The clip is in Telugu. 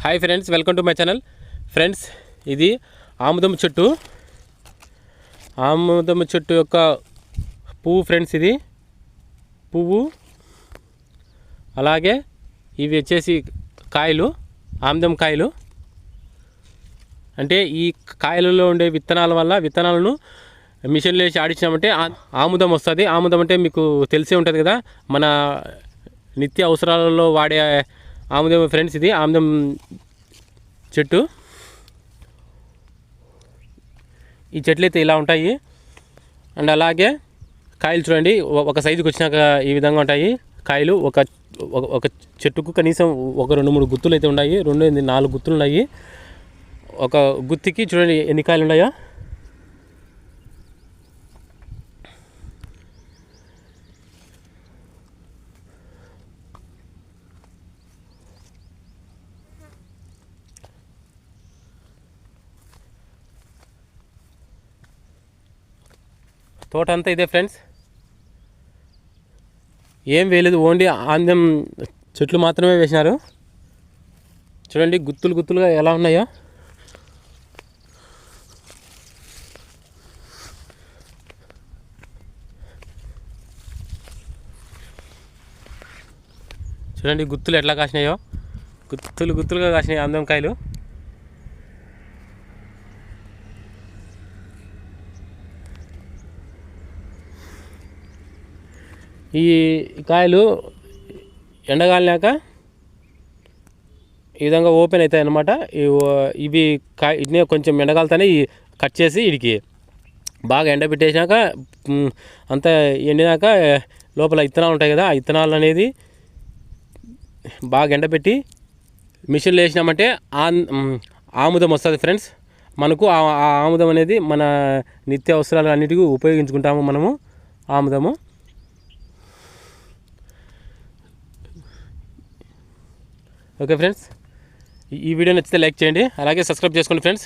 Hi friends welcome to my channel. Friends ఇది ఆముదం చెట్టు. ఆముదం చెట్టు యొక్క పువ్వు ఫ్రెండ్స్ ఇది. పువ్వు. అలాగే ఇవి వచ్చేసి కాయలు ఆముదం కాయలు. అంటే ఈ కాయలలో ఉండే విత్తనాల వల్ల విత్తనాలను మిషన్లో వేసి ఆడించినామంటే ఆ- ఆముదం వస్తుంది. ఆముదం అంటే మీకు తెలిసే ఉంటుంది కదా మన నిత్య అవసరాలలో వాడే ఆముదం ఫ్రెండ్స్ ఇది ఆముదం చెట్టు. ఈ చెట్లు అయితే ఇలా ఉంటాయి. అండ్ అలాగే కాయలు చూడండి ఒక సైజుకి వచ్చినాక ఈ విధంగా ఉంటాయి. కాయలు ఒక ఒక- ఒక చెట్టుకు కనీసం ఒక రెండు మూడు గుత్తులు అయితే ఉన్నాయి. రెండు ఎనిమిది నాలుగు గుత్తులు ఉన్నాయి ఒక గుత్తికి చూడండి ఎన్ని కాయలు ఉన్నాయో తోట అంతా ఇదే ఫ్రెండ్స్. ఏం వేయలేదు ఓన్లీ ఆంద్యం చెట్లు మాత్రమే వేసినారు. చూడండి గుత్తులు గుత్తులుగా ఎలా ఉన్నాయో. చూడండి గుత్తులు ఎట్లా కాసినాయో. గుత్తులు గుత్తులుగా కాసినాయి అందం కాయలు. ఈ కాయలు ఎండగాలినాక ఈ విధంగా ఓపెన్ అవుతాయి అన్నమాట ఇవి- ఇవి కాయ ఇట్నే కొంచెం ఎండగాలుతానే ఈ కట్ చేసి వీడికి బాగా ఎండబెట్టేసినాక అంతా ఎండినాక లోపల ఇత్తనాలు ఉంటాయి కదా ఆ ఇత్తనాలు అనేది బాగా ఎండబెట్టి మిషన్లో వేసినామంటే ఆ ఆముదం వస్తుంది ఫ్రెండ్స్. మనకు ఆ ఆ ఆముదం అనేది మన నిత్య అవసరాలు అన్నిటికీ ఉపయోగించుకుంటాము మనము ఆముదము. ఓకే ఫ్రెండ్స్ ఈ- వీడియో నచ్చితే లైక్ చేయండి అలాగే సబ్స్క్రైబ్ చేసుకోండి ఫ్రెండ్స్.